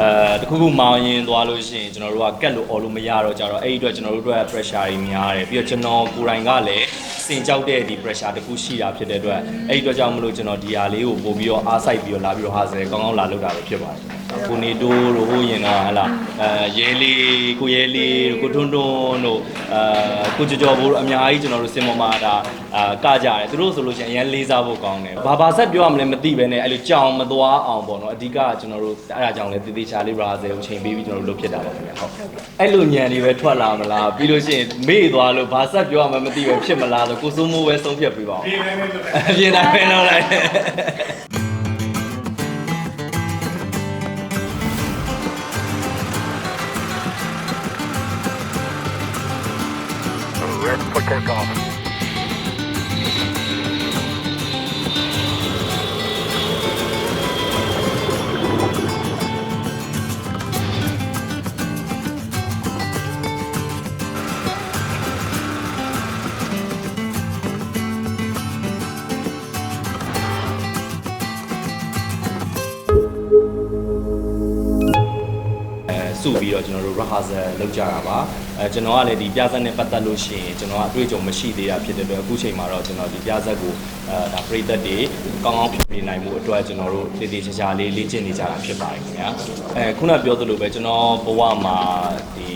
အဲတခုခုမောင်းရင်သွားလို့ရှိရင်ကျွန်တော်တို့ကကက်လို့អော်လို့မရတော့ကြတော့အဲ့ဒီအတွက်ကျွန်တော်တို့အတွက် pressure တွေများတယ်ပြီးတော့ကျွန်တော်ကိုယ်တိုင်ကလည်းစင်ကြောက်တဲ့ဒီ pressure တခုရှိတာဖြစ်တဲ့အတွက်အဲ့ဒီအတွက်ကြောင့်မလို့ကျွန်တော်ဒီဟာလေးကိုပို့ပြီးတော့အားစိုက်ပြီးတော့လာပြီးတော့ဟာဆယ်ကောင်းကောင်းလာလုပ်တာပဲဖြစ်ပါတယ် ကိုနေတိုးတို့ဟိုရင်တော့ဟလာအဲရဲလေးကိုရဲလေးတို့ကိုထွန်းထွန်းတို့အဲကိုကြော်ကြော်ဘိုးတို့အများကြီးကျွန်တော်တို့စင်ပေါ်မှာဒါအာကကြတယ်သူတို့ဆိုလို့ရှိရင်အရင်လေးစားဖို့ကောင်းတယ်ဘာဘာဆက်ပြောရမလဲမသိပဲနဲ့အဲ့လိုကြောင်မသွားအောင်ပေါ့နော်အဓိကကျွန်တော်တို့အဲ့ဒါကြောင့်လည်းတည်တည်ချာလေးရာဇယ်ကိုချိန်ပေးပြီးကျွန်တော်တို့လုပ်ဖြစ်တာပါခင်ဗျာဟုတ်အဲ့လိုညံတွေပဲထွက်လာမလားပြီးလို့ရှိရင်မေ့သွားလို့ဘာဆက်ပြောရမှမသိပဲဖြစ်မလားဆိုကိုစိုးမိုးပဲဆုံးဖြတ်ပေးပါဦးဒီတိုင်းပဲလုပ်တယ်အပြင်တိုင်းပဲလုပ်လိုက် Ready for takeoff. စုပြီးတော့ကျွန်တော်တို့ rehearsal လုပ်ကြတာပါအဲကျွန်တော်ကလည်းဒီပြဇက်နဲ့ပတ်သက်လို့ရှိရင်ကျွန်တော်ကအတွေ့အကြုံမရှိသေးတာဖြစ်တဲ့အတွက်အခုချိန်မှာတော့ကျွန်တော်ဒီပြဇက်ကိုအဲဒါပရိသတ်တွေကောင်းကောင်းဖြစ်ပြနိုင်မှုအတွက်ကျွန်တော်တို့တည်တည်ချာချာလေးလေ့ကျင့်နေကြတာဖြစ်ပါတယ်ခင်ဗျာအဲခုနပြောသလိုပဲကျွန်တော်ဘဝမှာဒီ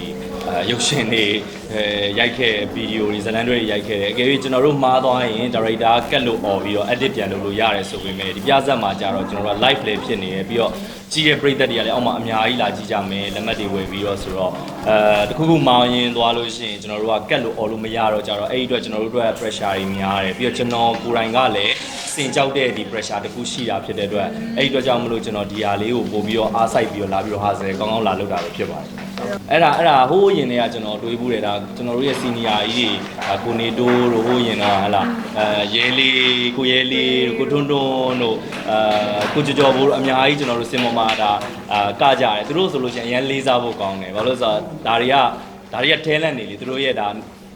အဲရုပ်ရှင်တွေ အဲရိုက်ခဲ့ဗီဒီယိုတွေဇာတ်လမ်းတွေရိုက်ခဲ့တယ်အကယ်၍ကျွန်တော်တို့မှားသွားရင်ဒါရိုက်တာကတ်လို့អော်ပြီးတော့ edit ပြန်လုပ်လို့ရတယ်ဆိုပေမဲ့ဒီပြဇက်မှာကြတော့ကျွန်တော်တို့က live လေးဖြစ်နေရပြီးတော့ကြီးရဲ့ပရိသတ်တွေကလည်းအောက်မှာအများကြီးလာကြည့်ကြမယ်လက်မှတ်တွေဝယ်ပြီးတော့ဆိုတော့အဲတခုခုမောင်းရင်သွားလို့ရှိရင်ကျွန်တော်တို့ကကတ်လို့អော်လို့မရတော့ကြတော့အဲ့ဒီအတွက်ကျွန်တော်တို့အတွက် pressure တွေများတယ်ပြီးတော့ကျွန်တော်ကိုယ်တိုင်ကလည်းစင်ကြောက်တဲ့ဒီ pressure တခုရှိတာဖြစ်တဲ့အတွက်အဲ့ဒီအတွက်ကြောင့်မလို့ကျွန်တော်ဒီဟာလေးကိုပို့ပြီးတော့အားစိုက်ပြီးတော့လာပြီးတော့ဟာဆယ်ကောင်းကောင်းလာလုပ်တာပဲဖြစ်ပါတယ်အဲ့ဒါအဲ့ဒါဟိုးရင်တွေကကျွန်တော်တွေးဘူးတယ်ဒါကျွန်တော်တို့ရဲ့ senior ကြီးတွေဒါကိုနေတိုးတို့ဟိုးရင်တော့ဟလာအဲရဲလေးကိုရဲလေးတို့ကိုထွန်းထွန်းတို့အဲကိုကြော်ကြော်ဘိုးတို့အများကြီးကျွန်တော်တို့စင်ပေါ်မှာဒါအာကကြတယ်သူတို့ဆိုလို့ရှိရင်အရင်လေးစားဖို့ကောင်းတယ်ဘာလို့လဲဆိုတော့ဒါတွေကဒါတွေက talent နေလေသူတို့ရဲ့ဒါ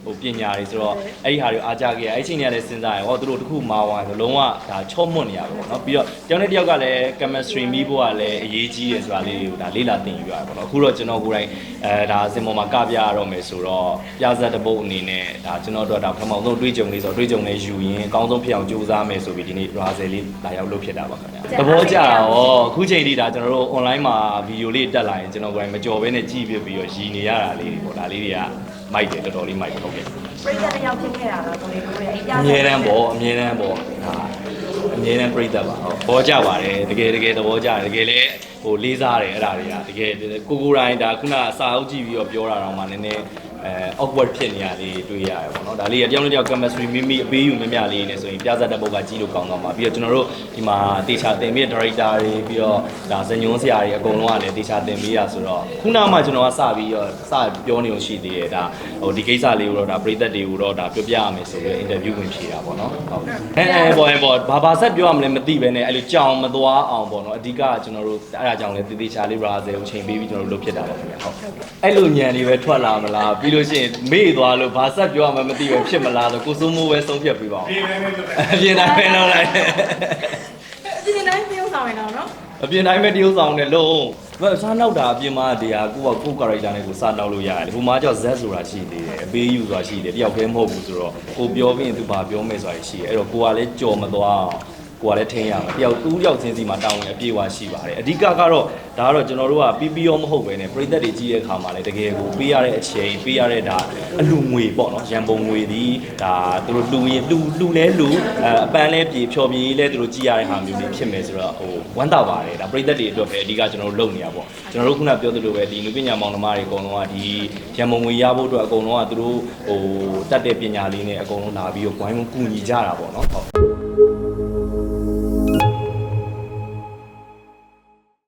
ဟိုပညာတွေဆိုတော့အဲ့ဒီဟာတွေအားကြခဲ့ရအဲ့ဒီအချိန်တွေကလည်းစဉ်းစားရဟောသူတို့တခုမာဝါဆိုလုံးဝဒါချော့မွတ်နေရပါဘောเนาะပြီးတော့တယောက်နဲ့တယောက်ကလည်း chemistry မိဖို့ကလည်းအရေးကြီးတယ်ဆိုတာလေးတွေကိုဒါလေးလာသင်ယူရတယ်ပေါ့နော်အခုတော့ကျွန်တော်ကိုယ်တိုင်အဲဒါစင်ပေါ်မှာကပြရတော့မယ်ဆိုတော့ပြဇက်တစ်ပုတ်အနေနဲ့ဒါကျွန်တော်တို့ဒါပထမဆုံးတွေးကြုံလေးဆိုတော့တွေးကြုံလေးယူရင်အကောင်းဆုံးဖြစ်အောင်ကြိုးစားမယ်ဆိုပြီးဒီနေ့ razel လေးလာရောက်လုပ်ဖြစ်တာပါခင်ဗျာသဘောကျတာရောအခုချိန်ထိဒါကျွန်တော်တို့ online မှာဗီဒီယိုလေးတက်လာရင်ကျွန်တော်ကိုယ်တိုင်မကြော်ဘဲနဲ့ကြည့်ပြပြီးတော့ရည်နေရတာလေးတွေပေါ့ဒါလေးတွေက မိုက်တယ်တော်တော်လေးမိုက်ဟုတ်ကဲ့ပရိသတ်တစ်ယောက်ဖြစ်ခဲ့တာတော့ကိုလေးကိုလေးအဲ့ပြအမြဲတမ်းပေါ့အမြဲတမ်းပေါ့ဒါအမြဲတမ်းပြိတ္တပါဟုတ်ဘောကြပါတယ်တကယ်တကယ်သဘောကျတယ်တကယ်လည်းဟိုလေးစားတယ်အဲ့ဒါတွေကတကယ်ကိုကိုတိုင်းဒါခုနအစာအုပ်ကြည့်ပြီးတော့ပြောတာတော့မှနည်းနည်း အဲ awkward ဖြစ်နေရလေးတွေ့ရတယ်ပေါ့နော်ဒါလေးကတယောက်နဲ့တယောက် chemistry မိမိအပေးယူမမြလေးနေဆိုရင်ပြဇက်တဲ့ပုတ်ကကြီးလို့ကောင်းတော့မှာပြီးတော့ကျွန်တော်တို့ဒီမှာတေချာတင်ပြီး director တွေပြီးတော့ဒါဇညွန်းဆရာတွေအကုန်လုံးကလည်းတေချာတင်ပြီးရဆိုတော့ခုနမှကျွန်တော်ကစပြီးတော့စပြောနေလို့ရှိသေးတယ်ဒါဟိုဒီကိစ္စလေးကိုတော့ဒါပရိသတ်တွေကိုတော့ဒါပြောပြရမယ်ဆိုပြီး interview ဝင်ဖြေတာပေါ့နော်ဟုတ်အဲအဲပေါ့အဲပေါ့ဘာဘာဆက်ပြောရမလဲမသိပဲနဲ့အဲ့လိုကြောင်မသွားအောင်ပေါ့နော်အဓိကကျွန်တော်တို့အဲ့ဒါကြောင့်လည်းတေချာလေး razel ကိုချိန်ပေးပြီးကျွန်တော်တို့လုပ်ဖြစ်တာပါခင်ဗျဟုတ်အဲ့လိုညံတွေပဲထွက်လာမလားပြီးလို့ရှိရင်မေ့သွားလို့ဘာဆက်ပြောရမှမသိပဲဖြစ်မလားဆိုကိုစိုးမိုးပဲဆုံးဖြတ်ပေးပါဦးဒီတိုင်းပဲလုပ်တယ်အပြင်တိုင်းပဲလုပ်လိုက်ဒီနေ့တိုင်းပြုံးဆောင်နေတော့နော်အပြင်တိုင်းပဲတရုပ်ဆောင်တယ်လုံးဘာစားနောက်တာအပြင်မှာတရားကိုကကို character နဲ့ကိုစားနောက်လို့ရတယ်ဟိုမှာကြောက် Z ဆိုတာရှိသေးတယ်အပေးယူဆိုတာရှိတယ်တယောက်တည်းမဟုတ်ဘူးဆိုတော့ကိုပြောပြီးရင်သူဘာပြောမယ်ဆိုတာရှိတယ်အဲ့တော့ကိုကလည်းကြော်မသွားအောင် ကိုကလည်းထင်းရမယ်တယောက်တူးယောက်ချင်းစီမှာတောင်းဝင်အပြေးဝရှိပါတယ်အဓိကကတော့ဒါကတော့ကျွန်တော်တို့ကပြီးပြီးရောမဟုတ်ပဲねပြည်သက်တွေကြီးတဲ့ခါမှာလည်းတကယ်ကိုပေးရတဲ့အချိန်ပေးရတဲ့ဒါအလူငွေပေါ့နော်ရန်ပုံငွေဒီဒါသူတို့လူရင်လူလူလဲလူအအပန်းလဲပြေဖြော်ပြေလဲသူတို့ကြည်ရတဲ့ဟာမျိုးတွေဖြစ်မယ်ဆိုတော့ဟိုဝမ်းသာပါတယ်ဒါပြည်သက်တွေအတွက်ပဲအဓိကကျွန်တော်တို့လုပ်နေရပေါ့ကျွန်တော်တို့ခုနပြောသလိုပဲဒီလူပညာမောင်နှမတွေအကုန်လုံးကဒီရန်ပုံငွေရဖို့အတွက်အကုန်လုံးကသူတို့ဟိုတတ်တဲ့ပညာလေးနဲ့အကုန်လုံးလာပြီးတော့ဝိုင်းဝန်းကူညီကြတာပေါ့နော်ဟုတ်